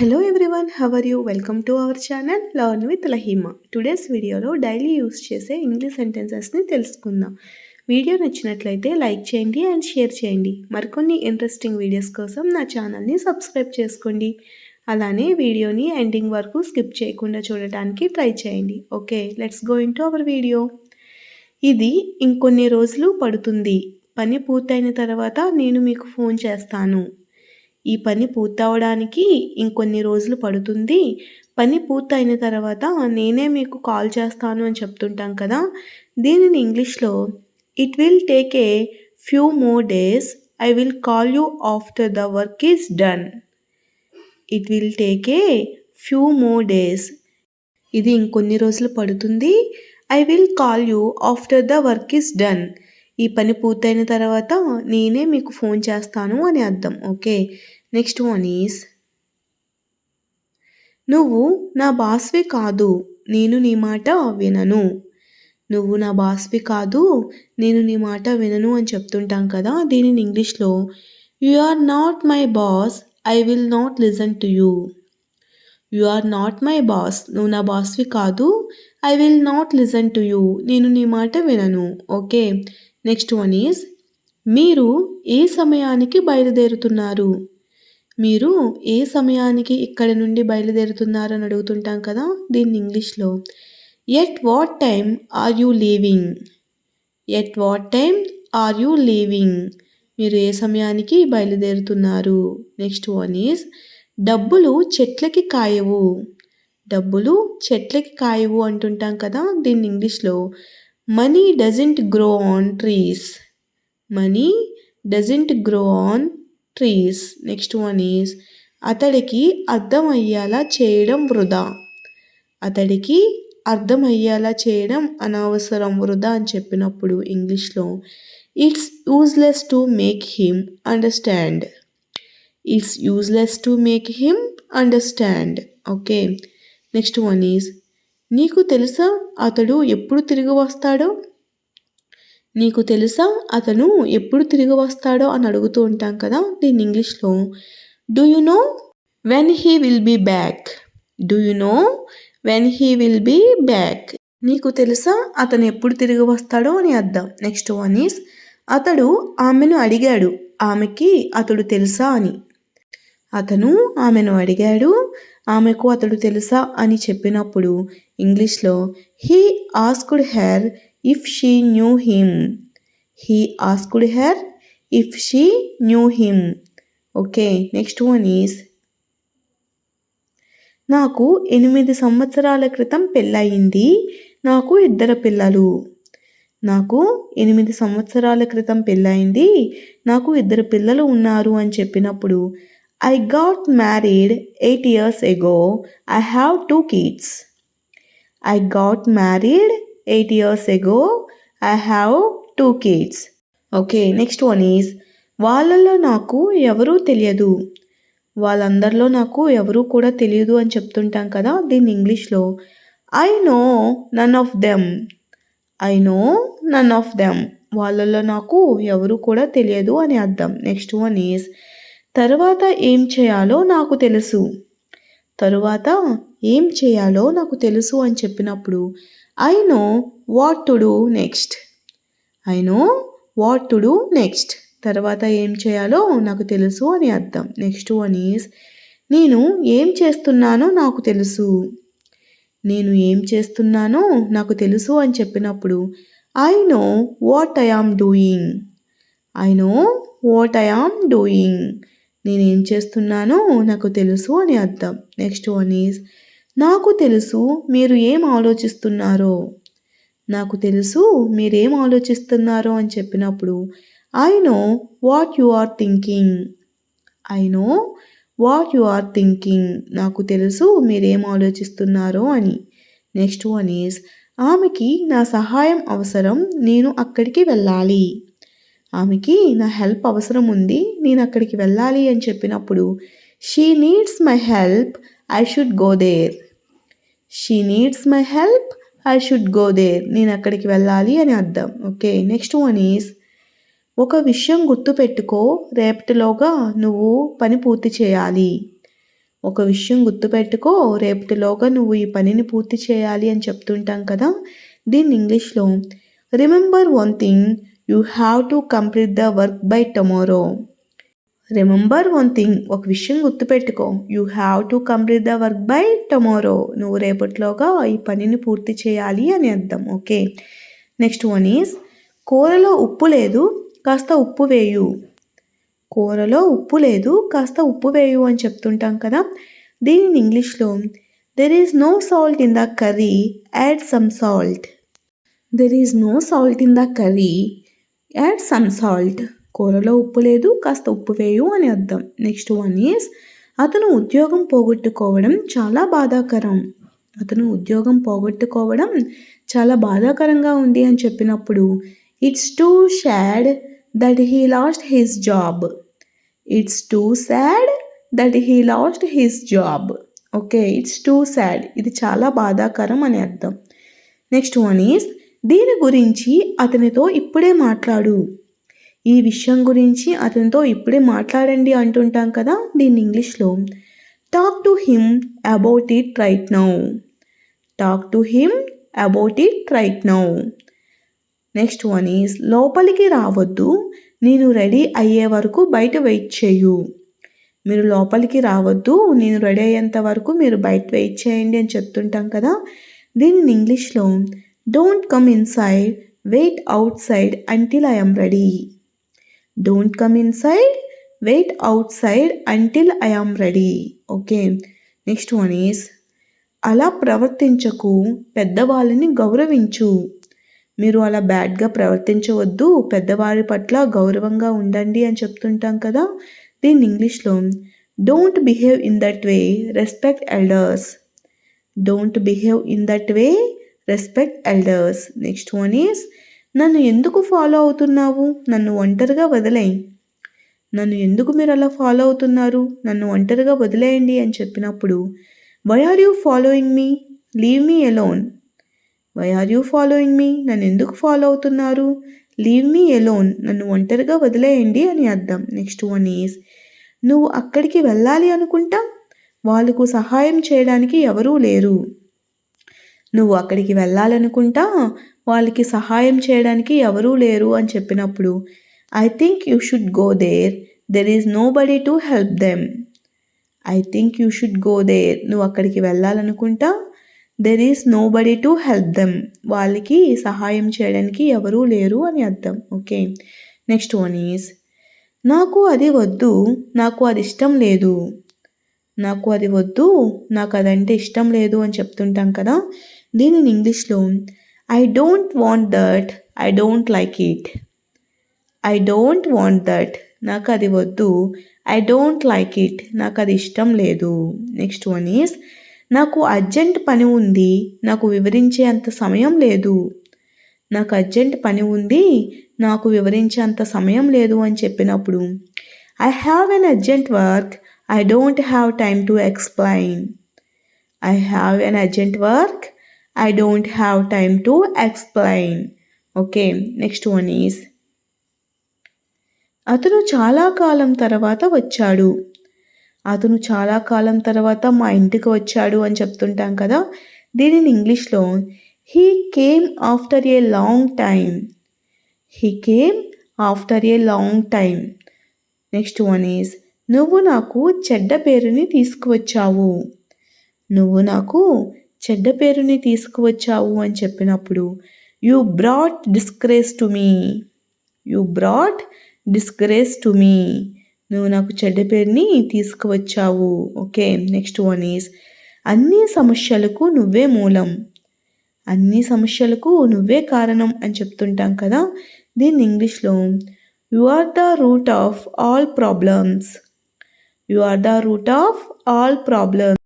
Hello everyone how are you welcome to our channel learn with Lahima today's వీడియోలో daily use చేసే English సెంటెన్సెస్ని తెలుసుకుందాం. Video నచ్చినట్లయితే like చేయండి అండ్ షేర్ చేయండి. మరికొన్ని ఇంట్రెస్టింగ్ వీడియోస్ కోసం నా ఛానల్ని సబ్స్క్రైబ్ చేసుకోండి. అలానే వీడియోని ఎండింగ్ వరకు స్కిప్ చేయకుండా చూడటానికి ట్రై చేయండి. Okay let's go into our video ఇది ఇంకొన్ని రోజులు పడుతుంది. పని పూర్తయిన తర్వాత నేను మీకు ఫోన్ చేస్తాను. ఈ పని పూర్తవడానికి ఇంకొన్ని రోజులు పడుతుంది. పని పూర్తయిన తర్వాత నేనే మీకు కాల్ చేస్తాను అని చెప్తుంటాం కదా. దీనిని ఇంగ్లీష్లో it will take a few more days I will call you after the work is done it will take a few more days ఇది ఇంకొన్ని రోజులు పడుతుంది. I will call you after the work is done ఈ పని పూర్తయిన తర్వాత నేనే మీకు ఫోన్ చేస్తాను అని అర్థం. ఓకే. నెక్స్ట్ వన్ ఈస్ నువ్వు నా బాస్వి కాదు నేను నీ మాట వినను. నువ్వు నా బాస్వి కాదు నేను నీ మాట వినను అని చెప్తుంటాం కదా దీనిని ఇంగ్లీష్లో you are not my boss I will not listen to you you are not my boss నువ్వు నా బాస్వి కాదు I will not listen to you నేను నీ మాట వినను. ఓకే. నెక్స్ట్ వన్ ఈజ్ మీరు ఏ సమయానికి బయలుదేరుతున్నారు? మీరు ఏ సమయానికి ఇక్కడ నుండి బయలుదేరుతున్నారు అని అడుగుతుంటాం కదా దీన్ని ఇంగ్లీష్లో. At what time are you leaving at what time are you leaving మీరు ఏ సమయానికి బయలుదేరుతున్నారు? నెక్స్ట్ వన్ ఈజ్ డబ్బులు చెట్లకి కాయవు. డబ్బులు చెట్లకి కాయవు అంటుంటాం కదా దీన్ని ఇంగ్లీష్లో. Money doesn't grow on trees money doesn't grow on trees next one is అతడికి అర్థమయ్యేలా చేయడం వృధా. అతడికి అర్థమయ్యేలా చేయడం అనవసరం వృధా అని చెప్పినప్పుడు ఇంగ్లీష్లో it's useless to make him understand it's useless to make him understand okay next one is నీకు తెలుసా అతడు ఎప్పుడు తిరిగి వస్తాడో? నీకు తెలుసా అతను ఎప్పుడు తిరిగి వస్తాడో అని అడుగుతూ ఉంటాం కదా దీని ఇంగ్లీష్లో. Do you know when he will be back do you know when he will be back నీకు తెలుసా అతను ఎప్పుడు తిరిగి వస్తాడో అని అర్థం. నెక్స్ట్ వన్ ఈస్ అతడు ఆమెను అడిగాడు. ఆమెకి అతడు తెలుసా అని. అతను ఆమెను అడిగాడు ఆమెకు అతడు తెలుసా అని చెప్పినప్పుడు ఇంగ్లీష్లో he asked her if she knew him he asked her if she knew him okay next one is నాకు ఎనిమిది సంవత్సరాల క్రితం పెళ్ళయింది నాకు ఇద్దరు పిల్లలు నాకు ఎనిమిది సంవత్సరాల క్రితం పెళ్ళయింది నాకు ఇద్దరు పిల్లలు ఉన్నారు అని చెప్పినప్పుడు I got married eight years ago. I have two kids. I got married eight years ago. I have two kids. Okay next one is వాళ్ళల్లో నాకు ఎవరూ తెలియదు వాళ్ళందరిలో నాకు ఎవరూ కూడా తెలియదు అని చెప్తుంటాం కదా దీన్ని ఇంగ్లీష్లో I know none of them I know none of them వాళ్ళల్లో నాకు ఎవరు కూడా తెలియదు అని అర్థం నెక్స్ట్ వన్ ఈజ్ తరువాత ఏం చేయాలో నాకు తెలుసు. తరువాత ఏం చేయాలో నాకు తెలుసు అని చెప్పినప్పుడు I know what to do next I know what to do next తర్వాత ఏం చేయాలో నాకు తెలుసు అని అర్థం. నెక్స్ట్ వన్ ఈజ్ నేను ఏం చేస్తున్నానో నాకు తెలుసు. నేను ఏం చేస్తున్నానో నాకు తెలుసు అని చెప్పినప్పుడు I know what I am doing I know what I am doing నేనేం చేస్తున్నానో నాకు తెలుసు అని అర్థం. నెక్స్ట్ వన్ ఈజ్ నాకు తెలుసు మీరు ఏం ఆలోచిస్తున్నారో. నాకు తెలుసు మీరేం ఆలోచిస్తున్నారో అని చెప్పినప్పుడు I know what you are thinking I know what you are thinking నాకు తెలుసు మీరేం ఆలోచిస్తున్నారో అని. నెక్స్ట్ వన్ ఈజ్ ఆమెకి నా సహాయం అవసరం నేను అక్కడికి వెళ్ళాలి. ఆమెకి నా హెల్ప్ అవసరం ఉంది నేను అక్కడికి వెళ్ళాలి అని చెప్పినప్పుడు she needs my help I should go there she needs my help I should go there నేను అక్కడికి వెళ్ళాలి అని అర్థం. ఓకే నెక్స్ట్ వన్ ఈస్ ఒక విషయం గుర్తుపెట్టుకో రేపటిలోగా నువ్వు పని పూర్తి చేయాలి. ఒక విషయం గుర్తుపెట్టుకో రేపటిలోగా నువ్వు ఈ పనిని పూర్తి చేయాలి అని చెప్తుంటాం కదా దీన్ని ఇంగ్లీష్లో. Remember one thing you have to complete the work by tomorrow. Remember one thing ఒక విషయం గుర్తుపెట్టుకో. You have to complete the work by tomorrow. నువ్వు రేపటిలోగా ఈ పనిని పూర్తి చేయాలి అని అర్థం ఓకే? నెక్స్ట్ వన్ ఈజ్ కూరలో ఉప్పు లేదు కాస్త ఉప్పు వేయు. కూరలో ఉప్పు లేదు కాస్త ఉప్పు వేయు అని చెప్తుంటాం కదా? దీనిని ఇంగ్లీష్లో there is no salt in the curry add some salt there is no salt in the curry add some salt కూరలో ఉప్పు లేదు కాస్త ఉప్పు వేయు అని అర్థం. నెక్స్ట్ వన్ ఈస్ అతను ఉద్యోగం పోగొట్టుకోవడం చాలా బాధాకరం. అతను ఉద్యోగం పోగొట్టుకోవడం చాలా బాధాకరంగా ఉంది అని చెప్పినప్పుడు it's too sad that he lost his job it's too sad that he lost his job okay it's too sad ఇది చాలా బాధాకరం అని అర్థం. నెక్స్ట్ వన్ ఈస్ దీని గురించి అతనితో ఇప్పుడే మాట్లాడు. ఈ విషయం గురించి అతనితో ఇప్పుడే మాట్లాడండి అంటుంటాం కదా దీన్ని ఇంగ్లీష్లో. Talk to him about it right now talk to him about it right now next one is లోపలికి రావద్దు నేను రెడీ అయ్యే వరకు బయట వెయిట్ చేయు. మీరు లోపలికి రావద్దు నేను రెడీ అయ్యేంత వరకు మీరు బయట వెయిట్ చేయండి అని చెప్తుంటాం కదా. దీనిని ఇంగ్లీష్లో don't come inside wait outside until I'm ready don't come inside wait outside until I am ready okay next one is అలా ప్రవర్తించకు పెద్దవాళ్ళని గౌరవించు. మీరు అలా బ్యాడ్గా ప్రవర్తించవద్దు పెద్దవారి పట్ల గౌరవంగా ఉండండి అని చెప్తుంటాం కదా. దీన్ని ఇంగ్లీష్లో don't behave in that way respect elders don't behave in that way respect elders next one is నన్ను ఎందుకు ఫాలో అవుతున్నావు? నన్ను ఒంటరిగా వదిలేయి. నన్ను ఎందుకు మీరు అలా ఫాలో అవుతున్నారు? నన్ను ఒంటరిగా వదిలేయండి అని చెప్పినప్పుడు why are you following me leave me alone why are you following me నన్ను ఎందుకు ఫాలో అవుతున్నారు? లీవ్ మీ ఎలోన్ నన్ను ఒంటరిగా వదిలేయండి అని అర్థం. నెక్స్ట్ వన్ ఈజ్ నువ్వు అక్కడికి వెళ్ళాలి అనుకుంటా? వాళ్ళకు సహాయం చేయడానికి ఎవరూ లేరు. నువ్వు అక్కడికి వెళ్ళాలనుకుంటా వాళ్ళకి సహాయం చేయడానికి ఎవరూ లేరు అని చెప్పినప్పుడు I think you should go there there is nobody to help them I think you should go there నువ్వు అక్కడికి వెళ్ళాలనుకుంటా? There is nobody to help them వాళ్ళకి సహాయం చేయడానికి ఎవరూ లేరు అని అర్థం. ఓకే నెక్స్ట్ వన్ ఈజ్ నాకు అది వద్దు. నాకు అది ఇష్టం లేదు. నాకు అది వద్దు. నాకు అదంటే ఇష్టం లేదు అని చెప్తుంటాం కదా. దీనిని ఇంగ్లీష్లో I don't want that I don't like it. I don't want that నాకు అది వద్దు ఐ డోంట్ లైక్ ఇట్ నాకు అది ఇష్టం లేదు. నెక్స్ట్ వన్ ఈస్ నాకు అర్జెంట్ పని ఉంది నాకు వివరించే అంత సమయం లేదు. నాకు అర్జెంట్ పని ఉంది నాకు వివరించే అంత సమయం లేదు అని చెప్పినప్పుడు I have an urgent work I don't have time to explain. I have an urgent work I don't have time to explain okay next one is అతను చాలా కాలం తర్వాత వచ్చాడు. అతను చాలా కాలం తర్వాత మా ఇంటికి వచ్చాడు అని చెప్తుంటాం కదా. దీనిని ఇంగ్లీష్లో he came after a long time he came after a long time next one is నువ్వు నాకు చెడ్డ పేరుని తీసుకువచ్చావు. నువ్వు నాకు చెడ్డ పేరుని తీసుకువచ్చావు అని చెప్పినప్పుడు you brought disgrace to me you brought disgrace to me నువ్వు నాకు చెడ్డ పేరుని తీసుకువచ్చావు. ఓకే నెక్స్ట్ వన్ ఈస్ అన్ని సమస్యలకు నువ్వే మూలం. అన్ని సమస్యలకు నువ్వే కారణం అని చెప్తుంటాం కదా దీన్ని ఇంగ్లీష్లో you are the root of all problems you are the root of all problems